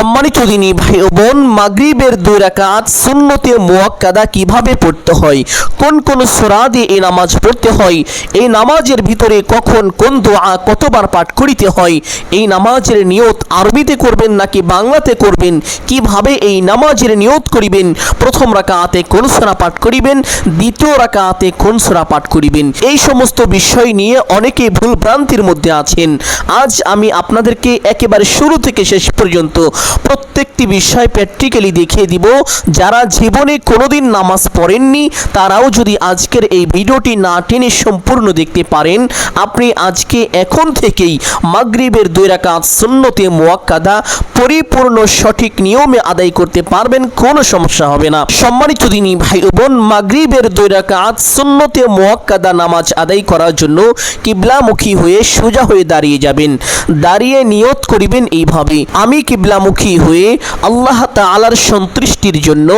সম্মানিত দিনী ভাই ও বোন, মাগরিবের দুই রাকাত সুন্নতে মুয়াক্কাদা কীভাবে পড়তে হয়? কোন কোন সূরা দিয়ে এই নামাজ পড়তে হয়? এই নামাজের ভিতরে কখন কোন দোয়া কতবার পাঠ করিতে হয়? এই নামাজের নিয়ত আরবিতে করবেন নাকি বাংলাতে করবেন? কীভাবে এই নামাজের নিয়ত করিবেন? প্রথম রাকাতে কোন সূরা পাঠ করিবেন? দ্বিতীয় রাকাতে কোন সূরা পাঠ করিবেন? এই সমস্ত বিষয় নিয়ে অনেকে ভুল ভ্রান্তির মধ্যে আছেন। আজ আমি আপনাদেরকে একেবারে শুরু থেকে শেষ পর্যন্ত প্রত্যেকটি বিষয় প্র্যাকটিক্যালি দেখিয়ে দিব। যারা জীবনে কোনোদিন নামাজ পড়েননি, তারাও যদি আজকের এই ভিডিওটি না টেনে সম্পূর্ণ দেখতে পারেন, আপনি আজকে এখন থেকেই মাগরিবের দুই রাকাত সুন্নতে মুয়াক্কাদা পরিপূর্ণ সঠিক নিয়মে আদায় করতে পারবেন, কোনো সমস্যা হবে না। সম্মানিত দিনী ভাই বোন, মাগরিবের দুই রাকাত সুন্নতে মুয়াক্কাদা নামাজ আদায় করার জন্য কিবলামুখী হয়ে সোজা হয়ে দাঁড়িয়ে যাবেন। দাঁড়িয়ে নিয়ত করিবেন এইভাবে, আমি কিবলামুখী হয়ে আল্লাহ তাআলার সন্তুষ্টির জন্য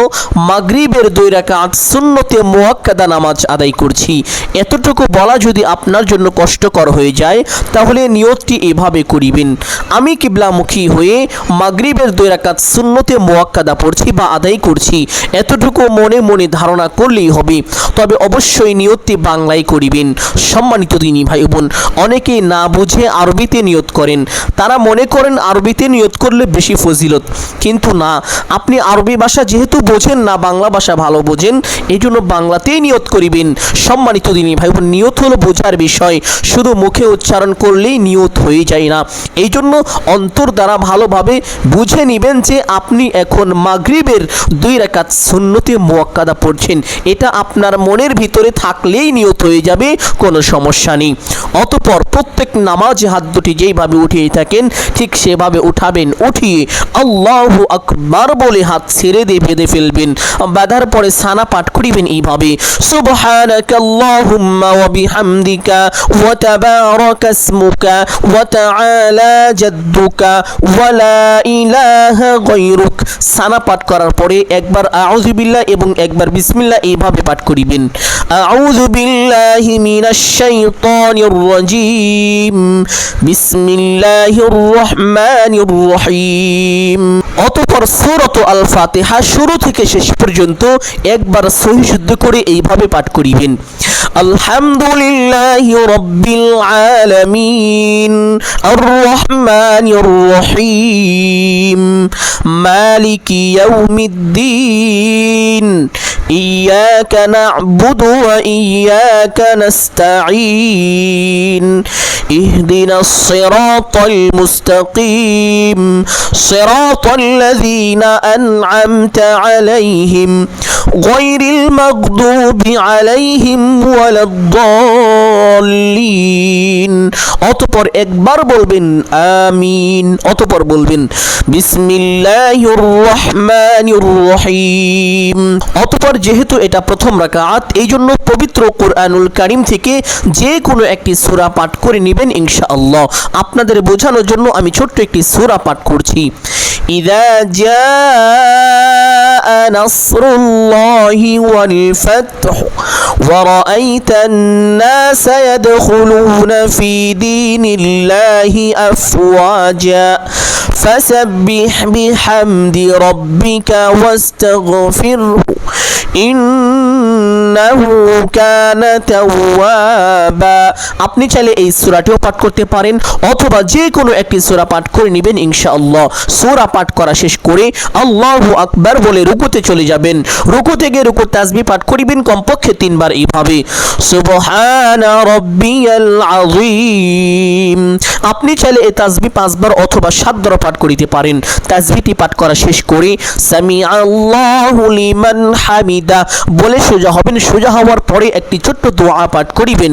মাগরিবের দুই রাকাত সুন্নতে মুয়াক্কাদা নামাজ আদায় করছি। এতটুকু বলা যদি আপনার জন্য কষ্টকর হয়ে যায়, তাহলে নিয়তটি এভাবে করিবেন। আমি কিবলামুখী হয়ে মাগরিবের দুই রাকাত সুন্নতে মুয়াক্কাদা পড়ছি বা আদায় করছি, এতটুকু মনে মনে ধারণা করলেই হবে। তবে অবশ্যই নিয়তটি বাংলায় করিবেন। সম্মানিত দিনী ভাই বোন অনেকেই না বুঝে আরবিতে নিয়ত করেন। তারা মনে করেন আরবিতে নিয়ত করলে বেশি ফজিলত। কিন্তু না, আপনি আরবি ভাষা যেহেতু বোঝেন না, বাংলা ভাষা ভালো বোঝেন এই জন্য বাংলাতেই নিয়ত করিবেন। সম্মানিত দিনী ভাই নিয়ত হলো বোঝার বিষয়। শুধু মুখে উচ্চারণ করলেই নিয়ত হয়ে যায় না। এই জন্য অন্তর দ্বারা ভালোভাবে বুঝে নেবেন যে আপনি এখন মাগরিবের দুই রাকাত সুন্নতে মুয়াক্কাদা পড়ছেন। এটা আপনার মনের ভিতরে থাকলেই নিয়ত হয়ে যাবে, কোনো সমস্যা নেই। অতপর প্রত্যেক নামাজ হাত দুটি যেইভাবে উঠিয়ে থাকেন, ঠিক সেভাবে উঠাবেন। উঠিয়ে আল্লাহু আকবার বলে হাত ছেড়ে দিয়ে বেঁধে ফেলবেন। বাঁধার পরে সানা পাঠ করিবেন এইভাবে। ওয়া তাবারাকা ইসমুকা ওয়া তাআলা জাদ্দুকা ওয়া লা ইলাহা গায়রুক। সানা পাঠ করার পরে একবার আউযু বিল্লাহ এবং একবার বিসমিল্লাহ এইভাবে পাঠ করিবেন। আউযু বিল্লাহি মিনাশ শাইতানির রাজিম বিসমিল্লাহির রহমানির রহিম। অতঃপর সুরত আল ফাতিহা শুরু থেকে শেষ পর্যন্ত একবার সহি শুদ্ধ করে এইভাবে পাঠ করিবেন। আলহামদুলিল্লাহি রাব্বিল আলামিন। আর রহমানির রহিম। মালিকি ইয়াউমিদ্দিন। إياك نعبد وإياك نستعين اهدنا الصراط المستقيم صراط الذين أنعمت عليهم غير المغضوب عليهم ولا الضالين অতপর একবার বলবেন আমিন অতপর বলবেন বিসমিল্লাহির রহমানির রহিম অতপর যেহেতু এটা প্রথম রাকাত এই জন্য পবিত্র কোরআনুল কারিম থেকে যে কোনো একটি সূরা পাঠ করে নেবেন ইনশাআল্লাহ আপনাদের বোঝানোর জন্য আমি ছোট্ট একটি সূরা পাঠ করছি إذا جاء نصر الله والفتح ورأيت الناس يدخلون في دين الله أفواجا فسبح بحمد ربك واستغفره إن আপনি চাইলে এই সূরাটিও পাঠ করতে পারেন, অথবা যে কোনো একটি সূরা পাঠ করে নেবেন, ইনশাআল্লাহ। সূরা পাঠ করা শেষ করে আল্লাহু আকবার বলে রুকুতে চলে যাবেন। রুকু থেকে রুকু তাসবিহ পাঠ করিবেন, কমপক্ষে তিনবার এইভাবে। আপনি চাইলে এই তাসবিহ পাঁচবার অথবা সাতবার পাঠ করিতে পারেন। তাসবিহটি পাঠ করা শেষ করে সামি আল্লাহু হামিদা। বলে সোজা হবেন সোজা হওয়ার পরে একটি ছোট্ট দোয়া পাঠ করিবেন।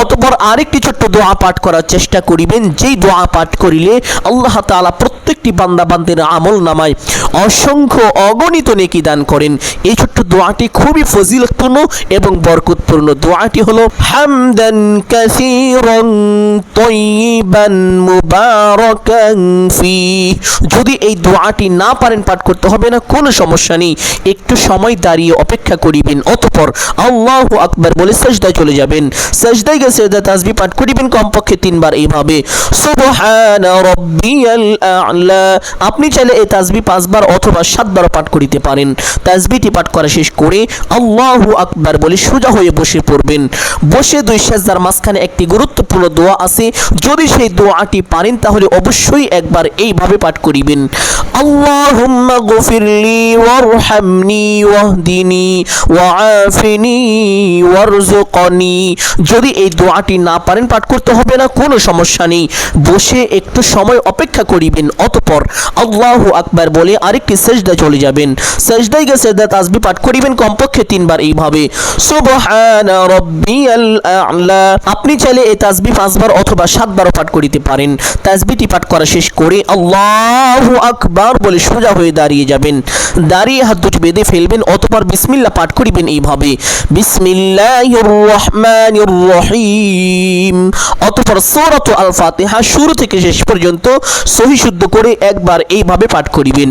অতঃপর আরেকটি ছোট্ট দোয়া পাঠ করার চেষ্টা করিবেন। যেই দোয়া পাঠ করিলে আল্লাহ তাআলা প্রত্যেকটি বান্দা বান্দের আমল নামায় অসংখ্য অগণিত নেকি দান করেন। এই ছোট্ট দোয়াটি খুবই ফজিলতপূর্ণ এবং বরকতপূর্ণ। দোয়াটি হলো, হামদান কাসীরান তয়্যিবা তৈয়িবান মুবারাকান ফি। যদি এই দোয়াটি না পারেন পাঠ করতে হবে না, কোনো সমস্যা নেই। একটু সময় দাঁড়িয়ে অপেক্ষা করিবেন, অতঃপর আল্লাহু আকবার বলে সাজদায় চলে যাবেন। সাজদায় সেজদা তাসবিহ পাঠ করিবেন কমপক্ষে তিনবার এইভাবে। আপনি চাইলে এই তাসবিহ পাঁচবার অথবা সাতবার পাঠ করিতে পারেন। তাসবিহটি পাঠ করা শেষ করে আল্লাহু আকবার বলে সোজা হয়ে বসে পড়বেন। বসে দুই সেজদার মাঝখানে একটি গুরুত্বপূর্ণ দোয়া আছে। যদি সেই দোয়াটি পারেন তাহলে অবশ্যই একবার এইভাবে পাঠ করিবেন। আল্লাহুম্মা গফিরলি ওয়ারহামনি ওয়াহদিনি ওয়াআফিনি ওয়ারজুকনি যদি এই দোয়াটি না পারেন, পাঠ করতে হবে না, কোনো সমস্যা নেই। বসে একটু সময় অপেক্ষা করিবেন, অতঃপর আল্লাহু আকবার বলে আরেকটি সেজদা চলে যাবেন। সেজদায় গিয়ে সেজদা তাসবিহ পাঠ করিবেন, কমপক্ষে তিনবার এইভাবে। সুবহানা রাব্বিয়াল আ'লা। আপনি চাইলে এই তাসবিহ পাঁচবার অথবা সাতবারও পাঠ করিতে পারেন। তাসবিহটি পাঠ করা শেষ করে আল্লাহু আকবার। বলে সোজা হয়ে দাঁড়িয়ে যাবেন। দাঁড়িয়ে হাত দুটি বেঁধে ফেলবেন, অতপর বিসমিল্লা পাঠ করিবেন এইভাবে। রহিম অতপর সৌরত আল ফাতেহা শুরু থেকে শেষ পর্যন্ত সহি শুদ্ধ করে একবার এইভাবে পাঠ করিবেন।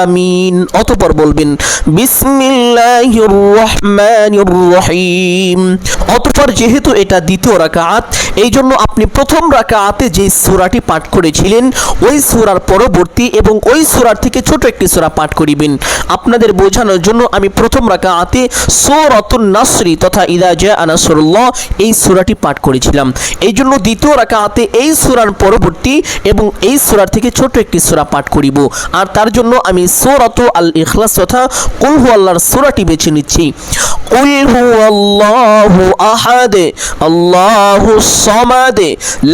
আমিন। অতঃপর বলবেন বিসমিল্লাহির রহমানির রহিম অতঃপর যেহেতু এটা দ্বিতীয় রাকাত এই জন্য আপনি প্রথম রাকাতে যে সূরাটি পাঠ করেছিলেন, ওই সূরার পরবর্তী এবং ওই সূরার থেকে ছোট একটি সূরা পাঠ করিবেন। আপনাদের বোঝানোর জন্য আমি প্রথম রাকাতে সূরাতুন নাসরি তথা ইদা জা নাসরুল্লাহ এই সূরাটি পাঠ করেছিলাম। এই জন্য দ্বিতীয় রাকাতে এই সূরার পরবর্তী এবং এই সূরার থেকে ছোট একটি সূরা পাঠ করিব। আর তার জন্য আমি সূরাত আল ইখলাস তথা কুল হু আল্লাহর সূরাটি বেছে নিচ্ছি। কুল হু আল্লাহু আহাদ, আল্লাহু সামাদ,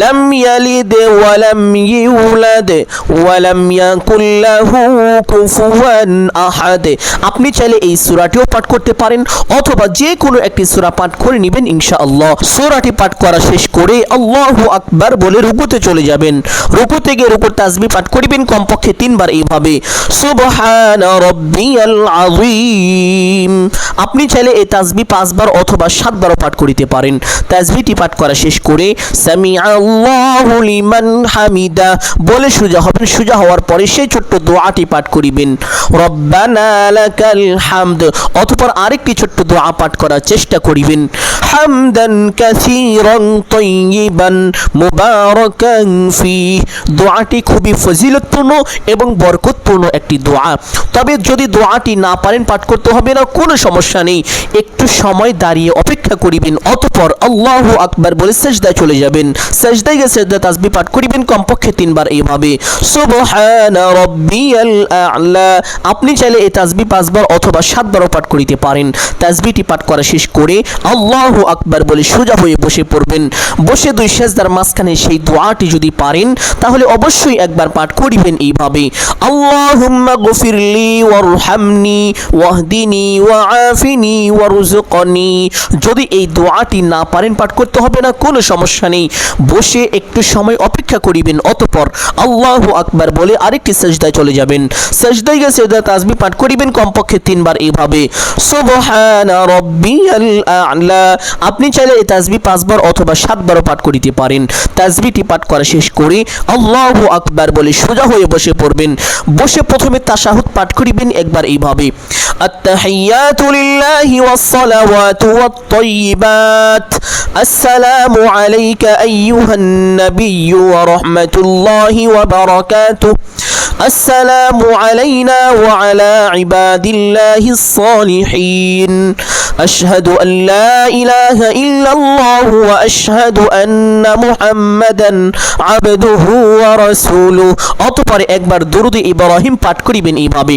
লাম ইউলাদ, ওয়া লাম ইয়াকুল লাহু কুফুয়ান আহাদ। আপনি চাইলে এই সূরাটিও পাঠ করতে পারেন, অথবা যে কোনো একটি সূরা পাঠ করে নেবেন ইনশাআল্লাহ। সূরাটি পাঠ করা শেষ করে আল্লাহু আকবার বলে রুকুতে চলে যাবেন। রুকুতে গিয়ে রুকুর তাসবিহ পাঠ করিবেন, কমপক্ষে তিনবার এইভাবে। আযীম আপনি চাইলে এই তাজবি পাঁচবার অথবা সাতবারও পাঠ করিতে পারেন। তাজবিটি পাঠ করা শেষ করে হামিদা। বলে সুজা হবেন। সুজা হওয়ার পরে সেই ছোট্ট দোয়াটি পাঠ করিবেন হামদ। অতঃপর আরেকটি ছোট্ট দোয়া পাঠ করার চেষ্টা করিবেন, হামদান কাসীরান তাইয়িবান মুবারাকান ফি দোয়াটি খুবই ফজিলতপূর্ণ এবং বরকতপূর্ণ একটি দোয়া। তবে যদি দোয়াটি না পারেন, পাঠ করতে হবে না, কোনো সমস্যা নেই। একটু সময় দাঁড়িয়ে অপেক্ষা করিবেন, অতঃপর আল্লাহ আকবার বলে সেজদায় চলে যাবেন। সেজদায় গিয়ে সেজদা তাসবিহ পাঠ করিবেন, কমপক্ষে তিনবার এইভাবে। আপনি চাইলে এই তাসবিহ পাঁচবার অথবা সাতবারও পাঠ করিতে পারেন। তাসবিহটি পাঠ করা শেষ করে আল্লাহ আকবার বলে সোজা হয়ে বসে পড়বেন। বসে দুই সেজদার মাঝখানে সেই দোয়াটি যদি পারেন, তাহলে অবশ্যই একবার পাঠ করিবেন এইভাবে। আল্লাহুম্মা গফিরলি ওয়ারহামনি ওয়াহদিনি ওয়াআফিনি ওয়ারজুকনি যদি এই দোয়াটি না পারেন, পাঠ করতে হবে না, কোনো সমস্যা নেই। বসে একটু সময় অপেক্ষা করিবেন, অতঃপর আল্লাহু আকবার বলে আরেকটি সেজদায় চলে যাবেন। সেজদায় গিয়ে সেজদা তাসবিহ পাঠ করিবেন, কমপক্ষে তিনবার এইভাবে। সুবহানা রাব্বিয়াল আ'লা আপনি চাইলে এই তাসবিহ পাঁচবার অথবা সাতবারও পাঠ করিতে পারেন। তাসবিহটি পাঠ করা শেষ করে আল্লাহু আকবার বলে সোজা হয়ে বসে পড়বেন। বসে প্রথমে তাশাহুদ পাঠ করিবেন একবার এইভাবে التحيات لله والصلوات والطيبات السلام عليك أيها النبي ورحمة الله وبركاته السلام علينا وعلى عباد الله الصالحين أشهد أن لا إله إلا الله وأشهد أن محمدا عبده ورسوله অতপরে একবার দুরুদ ইব্রাহিম পাঠ করিবেন এইভাবে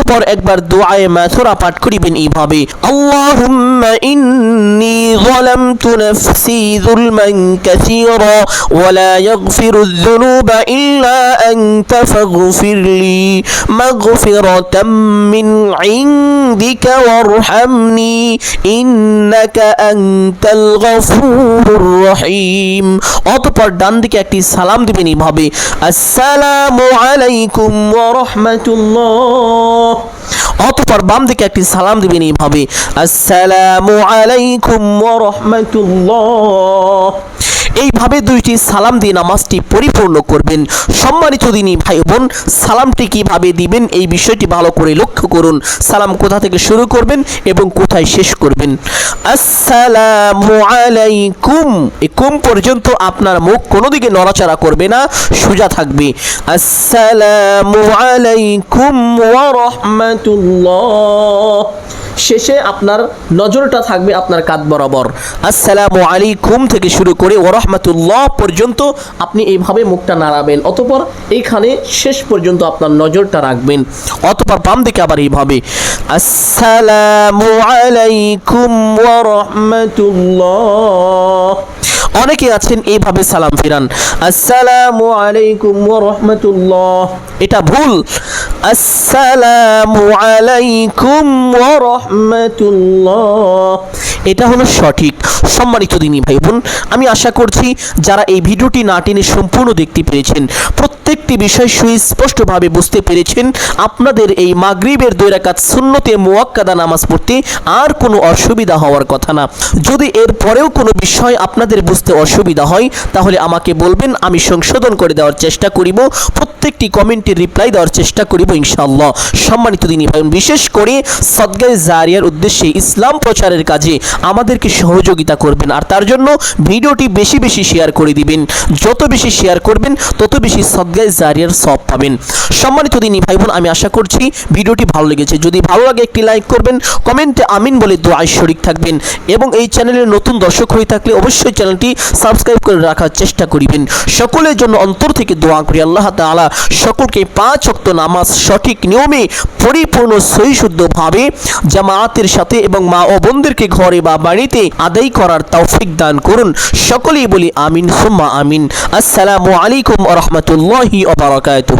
অতপর একবার দোয়ায়ে মাথুরা পাঠ করিবেন এইভাবে। আল্লাহুম্মা ইন্নি যালামতু নাফসি যুলমান কাসীরা ওয়া লা ইয়াগফিরু যুনুবা ইল্লা আনতা ফাগফিরলি মাগফিরাতাম মিন ইনদিকা ওয়ারহামনি ইন্নাকা আনতাল অতপর ডান দিকে একটি সালাম দিবেন এইভাবে, আসসালামু আলাইকুম ওয়া অতপর বাম দিকে একটি সালাম দিবেন এইভাবে আসসালামু আলাইকুম ওয়া রাহমাতুল্লাহ। এইভাবে দুইটি সালাম দিয়ে নামাজটি পরিপূর্ণ করবেন। সম্মানিত দিনী ভাই বোন, সালামটি কীভাবে দিবেন এই বিষয়টি ভালো করে লক্ষ্য করুন। সালাম কোথা থেকে শুরু করবেন এবং কোথায় শেষ করবেন? আসসালামু আলাইকুম। এই কুম পর্যন্ত আপনার মুখ কোনো দিকে নড়াচড়া করবে না, সোজা থাকবে। আসসালামু আলাইকুম ওয়া রাহমাতুল্লাহ। শেষে আপনার নজরটা থাকবে আপনার কাত বরাবর। আসসালামু আলাইকুম থেকে শুরু করে ওরহমাতুল্লাহ পর্যন্ত আপনি এইভাবে মুখটা নাড়াবেন, অতপর এইখানে শেষ পর্যন্ত আপনার নজরটা রাখবেন, অতপর বাম দিকে আবার এইভাবে। আসসালামু আলাইকুম ওরহমাতুল্লাহ অনেকে আছেন এইভাবে সালাম ফিরান। আসসালামু আলাইকুম রাহমাতুল্লাহ। এটা ভুল। আসসালামু আলাইকুম রাহমাতুল্লাহ। এটা হলো সঠিক। সম্মানিত দিনী ভাই বোন আমি আশা করছি যারা এই ভিডিওটি না টেনে সম্পূর্ণ দেখতে পেরেছেন, প্রত্যেকটি বিষয় সুস্পষ্টভাবে বুঝতে পেরেছেন, আপনাদের এই মাগরিবের দুই রাকাত সুন্নতে মুয়াক্কাদা নামাজ পড়তে আর কোনো অসুবিধা হওয়ার কথা না। যদি এর পরেও কোনো বিষয় আপনাদের বুঝতে অসুবিধা হয়, তাহলে আমাকে বলবেন, আমি সংশোধন করে দেওয়ার চেষ্টা করিব। প্রত্যেকটি কমেন্টের রিপ্লাই দেওয়ার চেষ্টা করিব ইনশাআল্লাহ। সম্মানিত দিনী ভাই বিশেষ করে সদগায় জারিয়ার উদ্দেশ্যে ইসলাম প্রচারের কাজে আমাদেরকে সহযোগিতা করবেন আর তার জন্য ভিডিওটি বেশি বেশি শেয়ার করে দিবেন। যত বেশি শেয়ার করবেন, তত বেশি সদগায় জারিয়ার সব পাবেন। সম্মানিত দিনী ভাই আমি আশা করছি ভিডিওটি ভালো লেগেছে। যদি ভালো লাগে একটি লাইক করবেন, কমেন্টে আমিন বলে দোয়ায় শরিক থাকবেন এবং এই চ্যানেলের নতুন দর্শক হয়ে থাকলে অবশ্যই চ্যানেলটি সাবস্ক্রাইব করে রাখার চেষ্টা করিবেন। সকলের জন্য অন্তর থেকে দোয়া করি, আল্লাহ তাআলা সকলকে পাঁচ অক্ত নামাজ সঠিক নিয়মে, পরিপূর্ণ, সহিশুদ্ধভাবে জামায়াতের সাথে এবং মা ও বোনদেরকে ঘরে বা বাড়িতে আদায় করার তৌফিক দান করুন। সকলেই বলি আমিন, সুম্মা আমিন। আসসালামু আলাইকুম রাহমাতুল্লাহি ওয়া বারাকাতুহু।